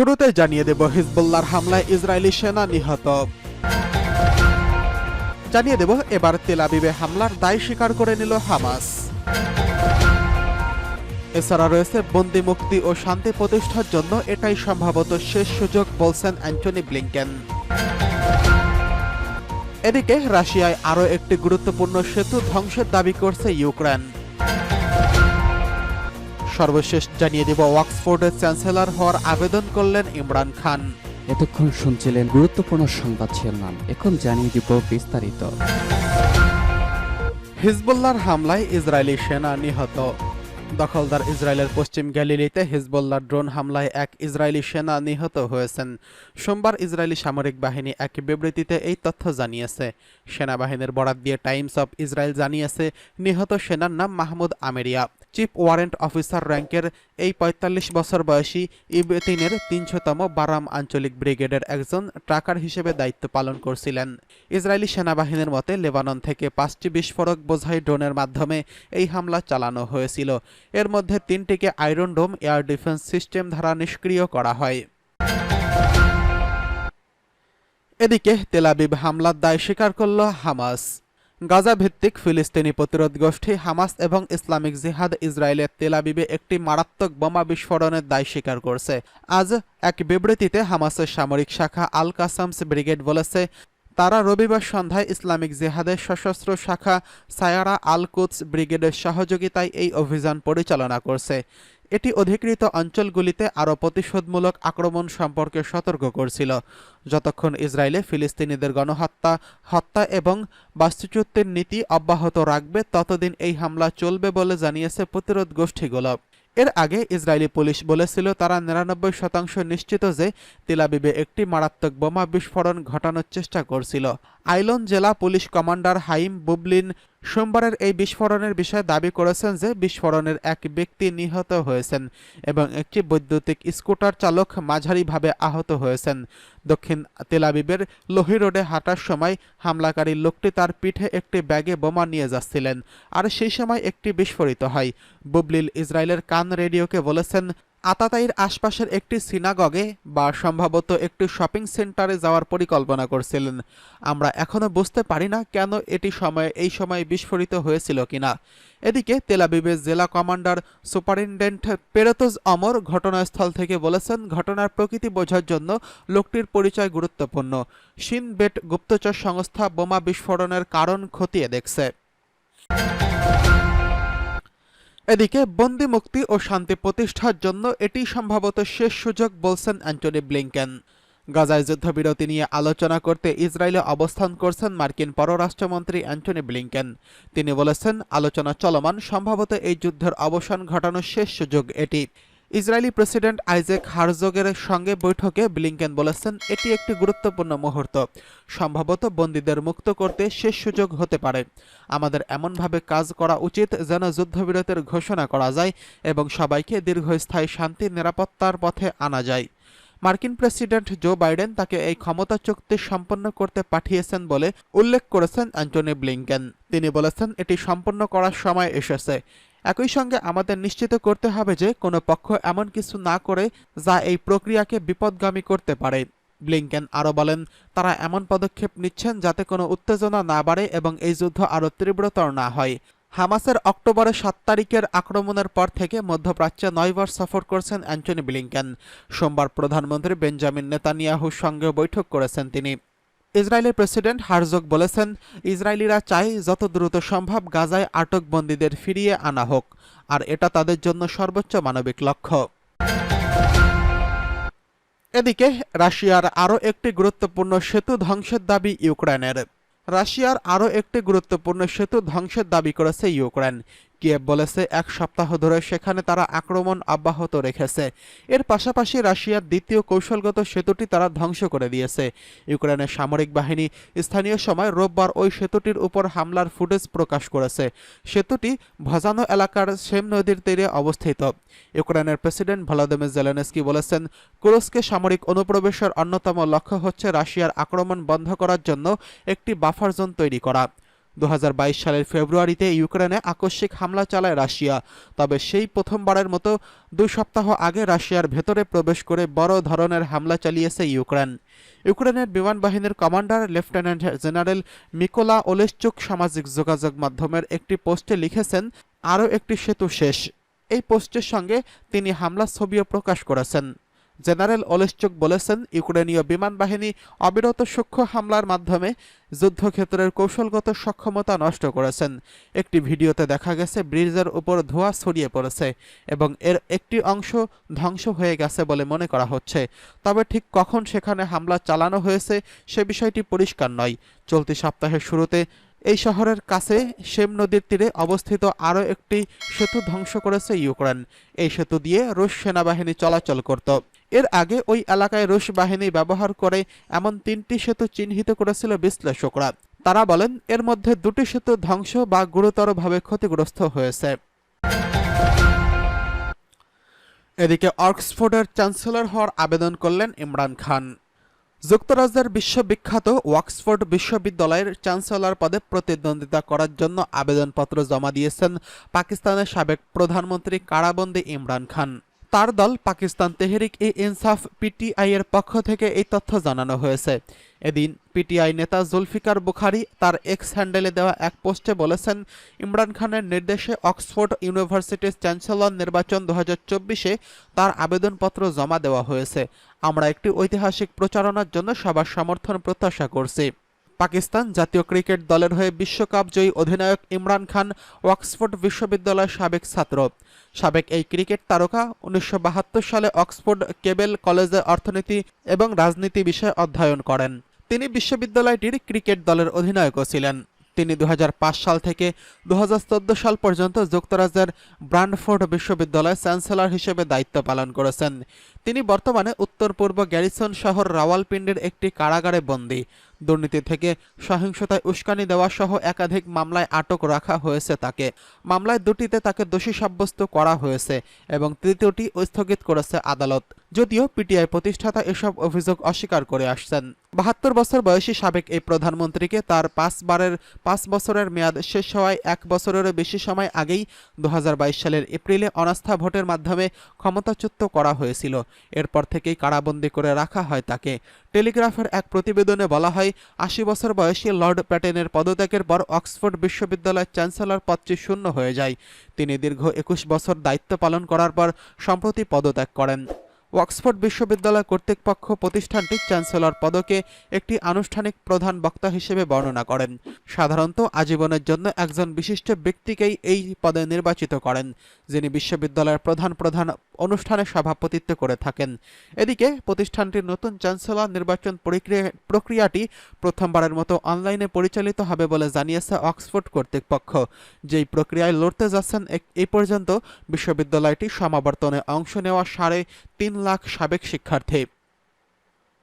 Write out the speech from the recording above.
শুরুতে জানিয়ে দেব, হিজবুল্লাহর হামলায় ইসরায়েলি সেনা নিহত। জানিয়ে দেব, এবার তেলাবিবে হামলার দায় স্বীকার করে নিল হামাস। এছাড়া রয়েছে বন্দি মুক্তি ও শান্তি প্রতিষ্ঠার জন্য এটাই সম্ভবত শেষ সুযোগ, বলছেন অ্যান্টনি ব্লিংকেন। এদিকে রাশিয়ায় আরও একটি গুরুত্বপূর্ণ সেতু ধ্বংসের দাবি করছে ইউক্রেন। সর্বশেষ জানিয়ে দেব অক্সফোর্ডের চ্যান্সেলর হওয়ার আবেদন করলেন ইমরান খান। এতক্ষণ শুনছিলেন গুরুত্বপূর্ণ সংবাদ শিরোনাম। এখন জানিয়ে দিব বিস্তারিত। হিজবুল্লাহর হামলায় ইসরায়েলি সেনা নিহত। দখলদার ইসরায়েলের পশ্চিম গ্যালিলিতে হিজবুল্লাহ ড্রোন হামলায় এক ইসরায়েলি সেনা নিহত হয়েছেন। সোমবার ইসরায়েলি সামরিক বাহিনী এক বিবৃতিতে এই তথ্য জানিয়েছে। সেনাবাহিনীর বরাত দিয়ে টাইমস অফ ইসরায়েল জানিয়েছে নিহত সেনার নাম Mahmoud Ameria. Chief warrant officer র্যাঙ্কের এই ৪৫ বছর বয়সী ইবেতিনের তিনশোতম বারাম আঞ্চলিক ব্রিগেডের একজন ট্রাকার হিসেবে দায়িত্ব পালন করছিলেন। ইসরায়েলি সেনাবাহিনীর মতে, লেবানন থেকে পাঁচটি বিস্ফোরক বোঝাই ড্রোনের মাধ্যমে এই হামলা চালানো হয়েছিল। এর মধ্যে তিনটিকে iron dome air defence system দ্বারা নিষ্ক্রিয় করা হয়। এদিকে তেলাবিব হামলার দায় স্বীকার করল হামাস। গাজা ভিত্তিক ফিলিস্তিনি প্রতিরোধ গোষ্ঠী হামাস এবং ইসলামিক জিহাদ ইসরায়েলের তেলাবিবে একটি মারাত্মক বোমা বিস্ফোরণের দায় স্বীকার করছে। আজ এক বিবৃতিতে হামাসের সামরিক শাখা আল কাসামস ব্রিগেড বলেছে, তারা রবিবার সন্ধ্যায় ইসলামিক জিহাদের সশস্ত্র শাখা সায়ারা আল কুদস ব্রিগেডের সহযোগিতায় এই অভিযান পরিচালনা করছে। এটি অধিকৃত অঞ্চলগুলিতে আরও প্রতিশোধমূলক আক্রমণ সম্পর্কে সতর্ক করছিল। যতক্ষণ ইসরায়েলে ফিলিস্তিনিদের গণহত্যা, হত্যা এবং বাস্তুচ্যুতির নীতি অব্যাহত রাখবে, ততদিন এই হামলা চলবে বলে জানিয়েছে প্রতিরোধ গোষ্ঠীগুলো। এর আগে ইসরায়েলি পুলিশ বলেছিল, তারা নিরানব্বই শতাংশ নিশ্চিত যে তেলাবিবে একটি মারাত্মক বোমা বিস্ফোরণ ঘটানোর চেষ্টা করছিল। আইলন জেলা পুলিশ কমান্ডার হাইম বুবলিন সোমবারের এই বিস্ফোরণের বিষয়ে দাবি করেছেন যে বিস্ফোরণের এক ব্যক্তি নিহত হয়েছেন এবং একটি বৈদ্যুতিক স্কুটার চালক মাঝারিভাবে আহত হয়েছেন। দক্ষিণ তেলাবিবের লোহি রোডে হাঁটার সময় হামলাকারী লোকটি তার পিঠে একটি ব্যাগে বোমা নিয়ে যাচ্ছিলেন, আর সেই সময় একটি বিস্ফোরিত হয়। বুবলিল ইসরায়েলের কান রেডিওকে বলেছেন আতাতাইর আশপাশের একটি সিনাগগে বা সম্ভবত একটি শপিং সেন্টারে যাওয়ার পরিকল্পনা করছিলেন। আমরা এখনও বুঝতে পারি না কেন এটি সময়ে, এই সময় বিস্ফোরিত হয়েছিল কিনা। এদিকে তেলাবিবের জেলা কমান্ডার সুপারিনটেন্ডেন্ট পেরোতজ অমর ঘটনাস্থল থেকে বলেছেন, ঘটনার প্রকৃতি বোঝার জন্য লোকটির পরিচয় গুরুত্বপূর্ণ। শিন বেট গুপ্তচর সংস্থা বোমা বিস্ফোরণের কারণ খতিয়ে দেখছে। এদিকে বন্দি মুক্তি ও শান্তি প্রতিষ্ঠার জন্য এটি সম্ভবত শেষ সুযোগ বলছেন অ্যান্টনি ব্লিংকেন। গাজায় যুদ্ধবিরতি নিয়ে আলোচনা করতে ইসরায়েলে অবস্থান করছেন মার্কিন পররাষ্ট্রমন্ত্রী অ্যান্টনি ব্লিংকেন। তিনি বলেছেন, আলোচনা চলমান, সম্ভবত এই যুদ্ধের অবসান ঘটানোর শেষ সুযোগ এটি। ইসরায়েলি প্রেসিডেন্ট আইজেক হারজোগের সঙ্গে বৈঠকে ব্লিংকেন বলেছেন, এটি একটি গুরুত্বপূর্ণ মুহূর্ত। সম্ভবত বন্দীদের মুক্ত করতে শেষ সুযোগ হতে পারে। আমাদের এমনভাবে কাজ করা উচিত যেন যুদ্ধবিরতির ঘোষণা করা যায় এবং সবাইকে দীর্ঘস্থায়ী শান্তি, নিরাপত্তার পথে আনা যায়। মার্কিন প্রেসিডেন্ট জো বাইডেন তাকে এই ক্ষমতা চুক্তি সম্পন্ন করতে পাঠিয়েছেন বলে উল্লেখ করেছেন অ্যান্টনি ব্লিংকেন। তিনি বলেছেন, এটি সম্পন্ন করার সময় এসেছে। একই সঙ্গে আমাদের নিশ্চিত করতে হবে যে কোনো পক্ষ এমন কিছু না করে যা এই প্রক্রিয়াকে বিপদগামী করতে পারে। ব্লিংকেন আরও বলেন, তারা এমন পদক্ষেপ নিচ্ছেন যাতে কোনো উত্তেজনা না বাড়ে এবং এই যুদ্ধ আরও তীব্রতর না হয়। হামাসের অক্টোবরের সাত তারিখের আক্রমণের পর থেকে মধ্যপ্রাচ্যে নয়বার সফর করছেন অ্যান্টনি ব্লিংকেন। সোমবার প্রধানমন্ত্রী বেঞ্জামিন নেতানিয়াহুর সঙ্গে বৈঠক করেছেন তিনি। ইসরায়েলের প্রেসিডেন্ট হারজোগ বলেছেন, ইসরায়েলিরা চায় যত দ্রুত সম্ভব গাজায় আটক বন্দীদের ফিরিয়ে আনা হোক, আর এটা তাদের জন্য সর্বোচ্চ মানবিক লক্ষ্য। এদিকে, রাশিয়ার আরও একটি গুরুত্বপূর্ণ সেতু ধ্বংসের দাবি ইউক্রেনের। রাশিয়ার আরও একটি গুরুত্বপূর্ণ সেতু ধ্বংসের দাবি করেছে ইউক্রেন। কিয়েভ বলেছে, এক সপ্তাহ ধরে সেখানে তারা আক্রমণ অব্যাহত রেখেছে। এর পাশাপাশি রাশিয়ার দ্বিতীয় কৌশলগত সেতুটি তারা ধ্বংস করে দিয়েছে। ইউক্রেনের সামরিক বাহিনী স্থানীয় সময় রোববার ওই সেতুটির উপর হামলার ফুটেজ প্রকাশ করেছে। সেতুটি ভজানো এলাকার সেম নদীর তীরে অবস্থিত। ইউক্রেনের প্রেসিডেন্ট ভলাদিমির জেলেনস্কি বলেছেন, কুরস্কে সামরিক অনুপ্রবেশের অন্যতম লক্ষ্য হচ্ছে রাশিয়ার আক্রমণ বন্ধ করার জন্য একটি বাফার জোন তৈরি করা। দু হাজার বাইশ সালের ফেব্রুয়ারিতে ইউক্রেনে আকস্মিক হামলা চালায় রাশিয়া। তবে সেই প্রথমবারের মতো দুই সপ্তাহ আগে রাশিয়ার ভেতরে প্রবেশ করে বড় ধরনের হামলা চালিয়েছে ইউক্রেন। ইউক্রেনের বিমান বাহিনীর commander, lieutenant general Mykola Oleshchuk সামাজিক যোগাযোগ মাধ্যমের একটি পোস্টে লিখেছেন, আরও একটি সেতু শেষ। এই পোস্টের সঙ্গে তিনি হামলার ছবিও প্রকাশ করেছেন। জেনারেল ওলেশ্চুক বলেছেন, ইউক্রেনীয় বিমান বাহিনী অবিরত সূক্ষ্ম হামলার মাধ্যমে যুদ্ধক্ষেত্রের কৌশলগত সক্ষমতা নষ্ট করেছেন। একটি ভিডিওতে দেখা গেছে, ব্রিজের উপর ধোঁয়া ছড়িয়ে পড়েছে এবং এর একটি অংশ ধ্বংস হয়ে গেছে বলে মনে করা হচ্ছে। তবে ঠিক কখন সেখানে হামলা চালানো হয়েছে সে বিষয়টি পরিষ্কার নয়। চলতি সপ্তাহের শুরুতে এই শহরের কাছে সেম নদীর তীরে অবস্থিত আরও একটি সেতু ধ্বংস করেছে ইউক্রেন। এই সেতু দিয়ে রুশ সেনাবাহিনী চলাচল করত। এর আগে ওই এলাকায় রুশ বাহিনী ব্যবহার করে এমন তিনটি সেতু চিহ্নিত করেছিল বিশ্লেষকরা। তারা বলেন, এর মধ্যে দুটি সেতু ধ্বংস বা গুরুতরভাবে ক্ষতিগ্রস্ত হয়েছে। এদিকে অক্সফোর্ডের চ্যান্সেলর হওয়ার আবেদন করলেন ইমরান খান। যুক্তরাজ্যের বিশ্ববিখ্যাত ওয়াক্সফোর্ড বিশ্ববিদ্যালয়ের চ্যান্সেলর পদে প্রতিদ্বন্দ্বিতা করার জন্য আবেদনপত্র জমা দিয়েছেন পাকিস্তানের সাবেক প্রধানমন্ত্রী কারাবন্দী ইমরান খান। তার দল পাকিস্তান তেহরিক ই ইনসাফ, পিটিআই এর পক্ষ থেকে এই তথ্য জানানো হয়েছে। এদিন পিটিআই নেতা জুলফিকার বুখারি তার এক্স হ্যান্ডেলে দেওয়া এক পোস্টে বলেছেন, ইমরান খানের নির্দেশে অক্সফোর্ড ইউনিভার্সিটির চ্যান্সেলর নির্বাচন দু হাজার তার আবেদনপত্র জমা দেওয়া হয়েছে। আমরা একটি ঐতিহাসিক প্রচারণার জন্য সবার সমর্থন প্রত্যাশা করছি। পাকিস্তান জাতীয় ক্রিকেট দলের হয়ে বিশ্বকাপ জয়ী অধিনায়ক ইমরান খান অক্সফোর্ড বিশ্ববিদ্যালয়ের সাবেক ছাত্র। সাবেক এই ক্রিকেট তারকা উনিশশো বাহাত্তর সালে অক্সফোর্ড কেবেল কলেজে অর্থনীতি এবং রাজনীতি বিষয়ে অধ্যয়ন করেন। তিনি বিশ্ববিদ্যালয়টির ক্রিকেট দলের অধিনায়কও ছিলেন। তিনি দু হাজার পাঁচ সাল থেকে দু হাজার চোদ্দ সাল পর্যন্ত যুক্তরাজ্যের ব্রান্ডফোর্ড বিশ্ববিদ্যালয়ে চ্যান্সেলর হিসেবে দায়িত্ব পালন করেছেন। তিনি বর্তমানে উত্তর পূর্ব গ্যারিসন শহর রাওয়ালপিন্ডির একটি কারাগারে বন্দী। দুর্নীতি থেকে সহিংসতায় উস্কানি দেওয়া সহ একাধিক মামলায় আটক রাখা হয়েছে তাকে। মামলায় দুটিতে তাকে দোষী সাব্যস্ত করা হয়েছে এবং তৃতীয়টি স্থগিত করেছে আদালত। যদিও পিটিআই প্রতিষ্ঠাতা এসব অভিযোগ অস্বীকার করে আসছেন। বাহাত্তর বছর বয়সী সাবেক এই প্রধানমন্ত্রীকে তার পাঁচবারের পাঁচ বছরের মেয়াদ শেষ হওয়ায় এক বছরেরও বেশি সময় আগেই দু হাজার বাইশ সালের এপ্রিলে অনাস্থা ভোটের মাধ্যমে ক্ষমতাচ্যুত করা হয়েছিল। এরপর থেকেই কারাবন্দী করে রাখা হয় তাকে। টেলিগ্রাফের এক প্রতিবেদনে বলা হয়, আশি বছর বয়সী লর্ড প্যাটেনের পদত্যাগের পর অক্সফোর্ড বিশ্ববিদ্যালয়ের চ্যান্সেলর পদটি শূন্য হয়ে যায়। তিনি দীর্ঘ একুশ বছর দায়িত্ব পালন করার পর সম্প্রতি পদত্যাগ করেন। অক্সফোর্ড বিশ্ববিদ্যালয় কর্তৃপক্ষ প্রতিষ্ঠানটি চ্যান্সেলর পদকে একটি আনুষ্ঠানিক প্রধান বক্তা হিসেবে বর্ণনা করেন। সাধারণত আজীবনের জন্য একজন বিশিষ্ট ব্যক্তিকেই এই পদে নির্বাচিত করেন। যিনি বিশ্ববিদ্যালয়ের প্রধান প্রধান অনুষ্ঠানে সভাপতিত্ব করে থাকেন। এদিকে প্রতিষ্ঠানটির নতুন চ্যান্সেলর নির্বাচন প্রক্রিয়া, প্রক্রিয়াটি প্রথমবারের মতো অনলাইনে পরিচালিত হবে বলে জানিয়েছে অক্সফোর্ড কর্তৃপক্ষ। যেই প্রক্রিয়ায় লড়তে যাচ্ছেন এই পর্যন্ত বিশ্ববিদ্যালয়টি সমাবর্তনে অংশ নেওয়া সাড়ে তিন লাখ সাবেক শিক্ষার্থী।